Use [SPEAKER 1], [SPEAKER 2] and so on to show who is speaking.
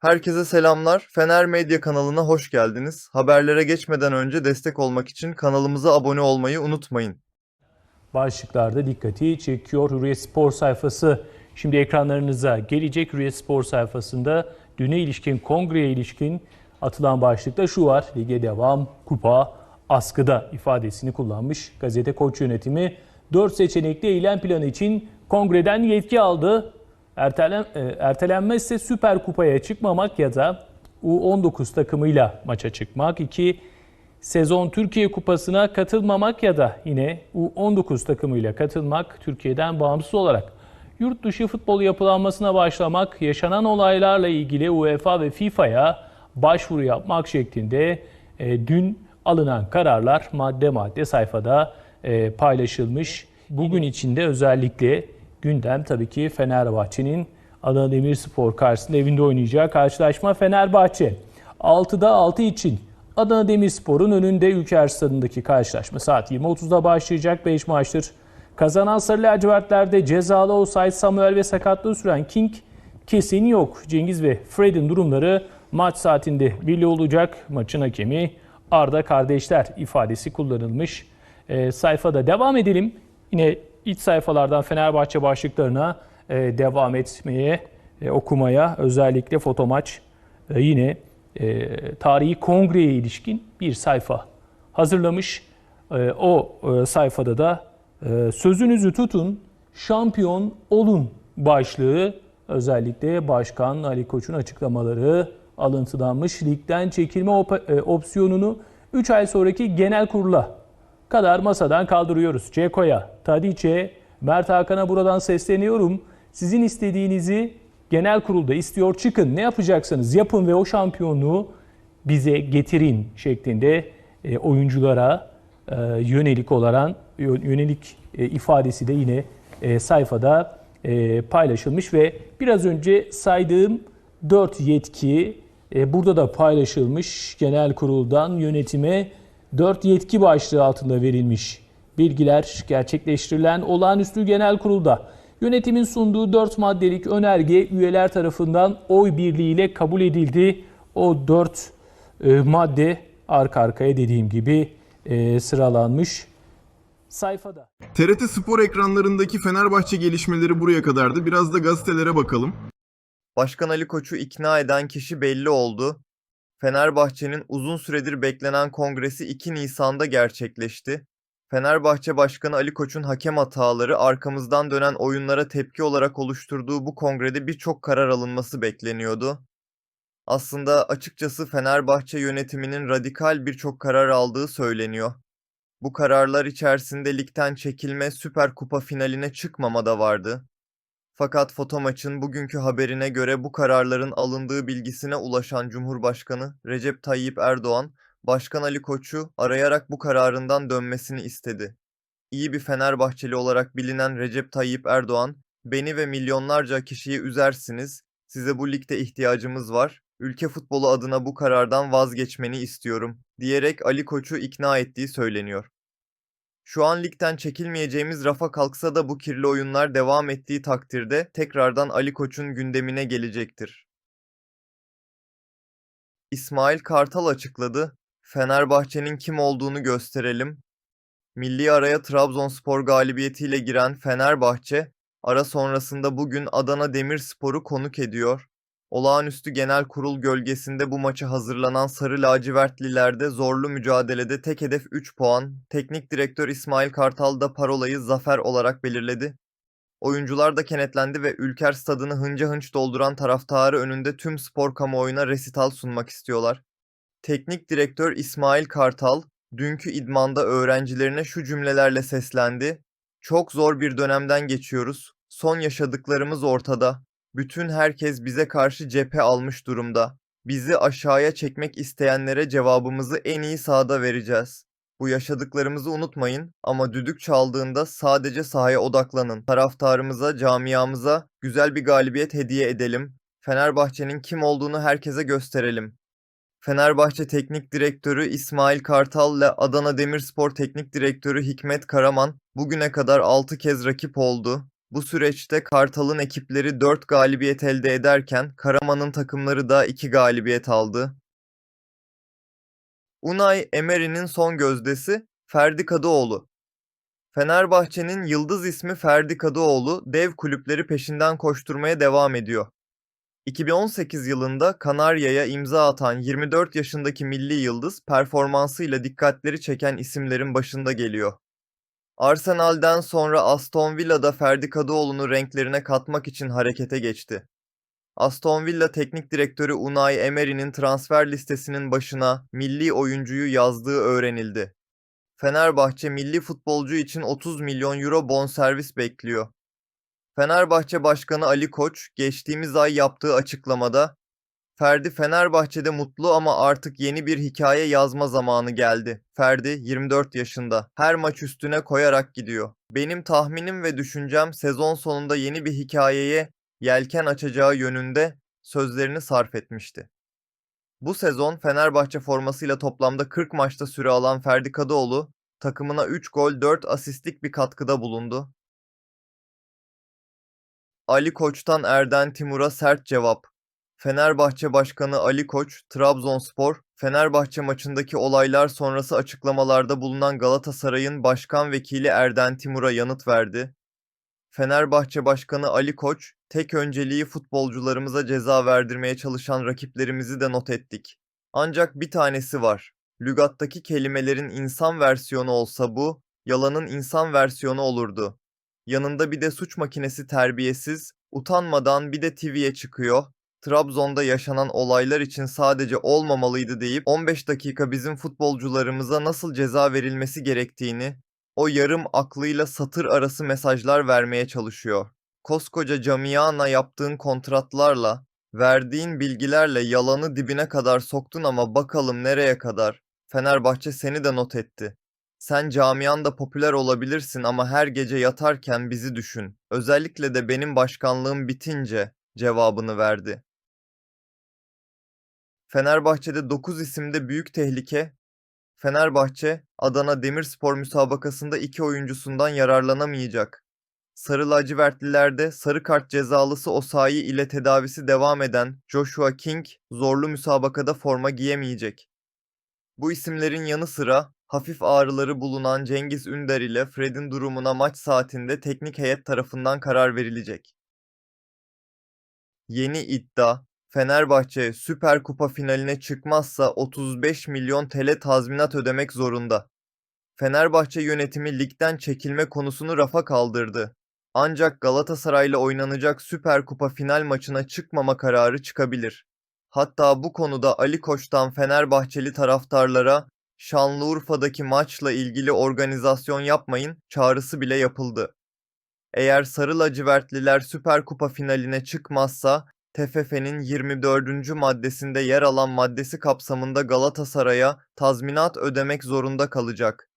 [SPEAKER 1] Herkese selamlar. Fener Medya kanalına hoş geldiniz. Haberlere geçmeden önce destek olmak için kanalımıza abone olmayı unutmayın.
[SPEAKER 2] başlıklarda dikkati çekiyor Hürriyet Spor sayfası. Şimdi ekranlarınıza gelecek Hürriyet Spor sayfasında düne ilişkin, kongreye ilişkin atılan başlıkta şu var. Lige devam, kupa, askıda ifadesini kullanmış. Gazete Koç yönetimi 4 seçenekli eylem planı için kongreden yetki aldı. Ertelen, e, ertelenmezse Süper Kupa'ya çıkmamak ya da U19 takımıyla maça çıkmak. 2 sezon Türkiye Kupası'na katılmamak ya da yine U19 takımıyla katılmak Türkiye'den bağımsız olarak yurt dışı futbol yapılanmasına başlamak, yaşanan olaylarla ilgili UEFA ve FIFA'ya başvuru yapmak şeklinde e, dün alınan kararlar madde madde sayfada e, paylaşılmış. Bugün içinde özellikle gündem tabii ki Fenerbahçe'nin Adana Demirspor karşısında evinde oynayacağı karşılaşma Fenerbahçe. 6'da 6 için Adana Demirspor'un önünde Ülker Stadı'ndaki karşılaşma saat 20.30'da başlayacak 5 maçtır. Kazanan Sarı Lacivertler'de cezalı olsaydı Samuel ve sakatlığı süren King kesin yok. Cengiz ve Fred'in durumları maç saatinde belli olacak. Maçın hakemi Arda kardeşler ifadesi kullanılmış. Ee, sayfada devam edelim. Yine iç sayfalardan Fenerbahçe başlıklarına e, devam etmeye, e, okumaya özellikle foto maç e, yine tarihi kongreye ilişkin bir sayfa hazırlamış. O e, sayfada da sözünüzü tutun, şampiyon olun başlığı özellikle Başkan Ali Koç'un açıklamaları alıntılanmış. Ligden çekilme op- opsiyonunu 3 ay sonraki genel kurula kadar masadan kaldırıyoruz. Ceko'ya, Tadiç'e, Mert Hakan'a buradan sesleniyorum. Sizin istediğinizi genel kurulda istiyor çıkın. Ne yapacaksanız yapın ve o şampiyonluğu bize getirin şeklinde e, oyunculara e, yönelik olarak yönelik e, ifadesi de yine e, sayfada e, paylaşılmış ve biraz önce saydığım 4 yetki e, burada da paylaşılmış genel kuruldan yönetime 4 yetki başlığı altında verilmiş bilgiler gerçekleştirilen olağanüstü genel kurulda yönetimin sunduğu 4 maddelik önerge üyeler tarafından oy birliğiyle kabul edildi. O 4 e, madde arka arkaya dediğim gibi e, sıralanmış sayfada.
[SPEAKER 3] TRT Spor ekranlarındaki Fenerbahçe gelişmeleri buraya kadardı. Biraz da gazetelere bakalım.
[SPEAKER 1] Başkan Ali Koç'u ikna eden kişi belli oldu. Fenerbahçe'nin uzun süredir beklenen kongresi 2 Nisan'da gerçekleşti. Fenerbahçe Başkanı Ali Koç'un hakem hataları arkamızdan dönen oyunlara tepki olarak oluşturduğu bu kongrede birçok karar alınması bekleniyordu. Aslında açıkçası Fenerbahçe yönetiminin radikal birçok karar aldığı söyleniyor. Bu kararlar içerisinde ligden çekilme Süper Kupa finaline çıkmama da vardı. Fakat foto maçın bugünkü haberine göre bu kararların alındığı bilgisine ulaşan Cumhurbaşkanı Recep Tayyip Erdoğan, Başkan Ali Koç'u arayarak bu kararından dönmesini istedi. İyi bir Fenerbahçeli olarak bilinen Recep Tayyip Erdoğan, beni ve milyonlarca kişiyi üzersiniz, size bu ligde ihtiyacımız var, ülke futbolu adına bu karardan vazgeçmeni istiyorum, diyerek Ali Koç'u ikna ettiği söyleniyor. Şu an ligden çekilmeyeceğimiz rafa kalksa da bu kirli oyunlar devam ettiği takdirde tekrardan Ali Koç'un gündemine gelecektir. İsmail Kartal açıkladı. Fenerbahçe'nin kim olduğunu gösterelim. Milli araya Trabzonspor galibiyetiyle giren Fenerbahçe, ara sonrasında bugün Adana Demirspor'u konuk ediyor. Olağanüstü genel kurul gölgesinde bu maça hazırlanan Sarı Lacivertlilerde zorlu mücadelede tek hedef 3 puan. Teknik direktör İsmail Kartal da parolayı zafer olarak belirledi. Oyuncular da kenetlendi ve Ülker stadını hınca hınç dolduran taraftarı önünde tüm spor kamuoyuna resital sunmak istiyorlar. Teknik direktör İsmail Kartal, dünkü idmanda öğrencilerine şu cümlelerle seslendi. Çok zor bir dönemden geçiyoruz. Son yaşadıklarımız ortada. Bütün herkes bize karşı cephe almış durumda. Bizi aşağıya çekmek isteyenlere cevabımızı en iyi sahada vereceğiz. Bu yaşadıklarımızı unutmayın ama düdük çaldığında sadece sahaya odaklanın. Taraftarımıza, camiamıza güzel bir galibiyet hediye edelim. Fenerbahçe'nin kim olduğunu herkese gösterelim. Fenerbahçe Teknik Direktörü İsmail Kartal ile Adana Demirspor Teknik Direktörü Hikmet Karaman bugüne kadar 6 kez rakip oldu. Bu süreçte Kartal'ın ekipleri 4 galibiyet elde ederken Karaman'ın takımları da 2 galibiyet aldı. Unai Emery'nin son gözdesi Ferdi Kadıoğlu. Fenerbahçe'nin yıldız ismi Ferdi Kadıoğlu dev kulüpleri peşinden koşturmaya devam ediyor. 2018 yılında Kanarya'ya imza atan 24 yaşındaki milli yıldız performansıyla dikkatleri çeken isimlerin başında geliyor. Arsenal'den sonra Aston Villa'da Ferdi Kadıoğlu'nu renklerine katmak için harekete geçti. Aston Villa Teknik Direktörü Unai Emery'nin transfer listesinin başına milli oyuncuyu yazdığı öğrenildi. Fenerbahçe milli futbolcu için 30 milyon euro bonservis bekliyor. Fenerbahçe Başkanı Ali Koç geçtiğimiz ay yaptığı açıklamada Ferdi Fenerbahçe'de mutlu ama artık yeni bir hikaye yazma zamanı geldi. Ferdi 24 yaşında. Her maç üstüne koyarak gidiyor. Benim tahminim ve düşüncem sezon sonunda yeni bir hikayeye yelken açacağı yönünde sözlerini sarf etmişti. Bu sezon Fenerbahçe formasıyla toplamda 40 maçta süre alan Ferdi Kadıoğlu takımına 3 gol 4 asistlik bir katkıda bulundu. Ali Koç'tan Erden Timur'a sert cevap. Fenerbahçe Başkanı Ali Koç, Trabzonspor, Fenerbahçe maçındaki olaylar sonrası açıklamalarda bulunan Galatasaray'ın başkan vekili Erden Timur'a yanıt verdi. Fenerbahçe Başkanı Ali Koç, tek önceliği futbolcularımıza ceza verdirmeye çalışan rakiplerimizi de not ettik. Ancak bir tanesi var. Lügattaki kelimelerin insan versiyonu olsa bu, yalanın insan versiyonu olurdu. Yanında bir de suç makinesi terbiyesiz, utanmadan bir de TV'ye çıkıyor. Trabzon'da yaşanan olaylar için sadece olmamalıydı deyip 15 dakika bizim futbolcularımıza nasıl ceza verilmesi gerektiğini, o yarım aklıyla satır arası mesajlar vermeye çalışıyor. Koskoca camiana yaptığın kontratlarla, verdiğin bilgilerle yalanı dibine kadar soktun ama bakalım nereye kadar. Fenerbahçe seni de not etti. Sen camianda popüler olabilirsin ama her gece yatarken bizi düşün. Özellikle de benim başkanlığım bitince cevabını verdi. Fenerbahçe'de 9 isimde büyük tehlike. Fenerbahçe, Adana Demirspor müsabakasında iki oyuncusundan yararlanamayacak. Sarı lacivertlilerde sarı kart cezalısı Osayi ile tedavisi devam eden Joshua King zorlu müsabakada forma giyemeyecek. Bu isimlerin yanı sıra hafif ağrıları bulunan Cengiz Ünder ile Fred'in durumuna maç saatinde teknik heyet tarafından karar verilecek. Yeni iddia, Fenerbahçe Süper Kupa finaline çıkmazsa 35 milyon TL tazminat ödemek zorunda. Fenerbahçe yönetimi ligden çekilme konusunu rafa kaldırdı. Ancak Galatasaray'la oynanacak Süper Kupa final maçına çıkmama kararı çıkabilir. Hatta bu konuda Ali Koç'tan Fenerbahçeli taraftarlara Şanlıurfa'daki maçla ilgili organizasyon yapmayın çağrısı bile yapıldı. Eğer Sarı Lacivertliler Süper Kupa finaline çıkmazsa TFF'nin 24. maddesinde yer alan maddesi kapsamında Galatasaray'a tazminat ödemek zorunda kalacak.